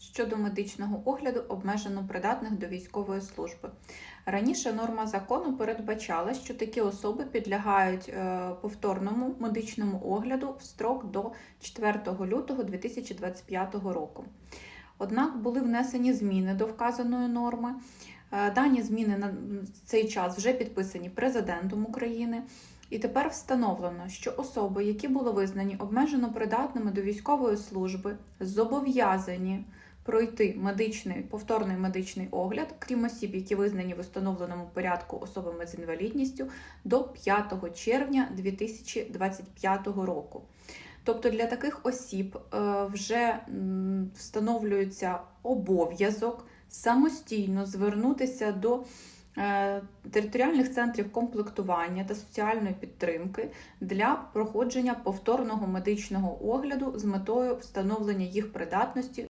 щодо медичного огляду обмежено придатних до військової служби. Раніше норма закону передбачала, що такі особи підлягають е, повторному медичному огляду в строк до 4 лютого 2025 року. Однак були внесені зміни до вказаної норми. Е, Дані зміни на цей час вже підписані президентом України. І тепер встановлено, що особи, які були визнані обмежено придатними до військової служби, зобов'язані пройти медичний повторний медичний огляд, крім осіб, які визнані в установленому порядку особами з інвалідністю, до 5 червня 2025 року. Тобто для таких осіб е, вже встановлюється обов'язок самостійно звернутися до е, територіальних центрів комплектування та соціальної підтримки для проходження повторного медичного огляду з метою встановлення їх придатності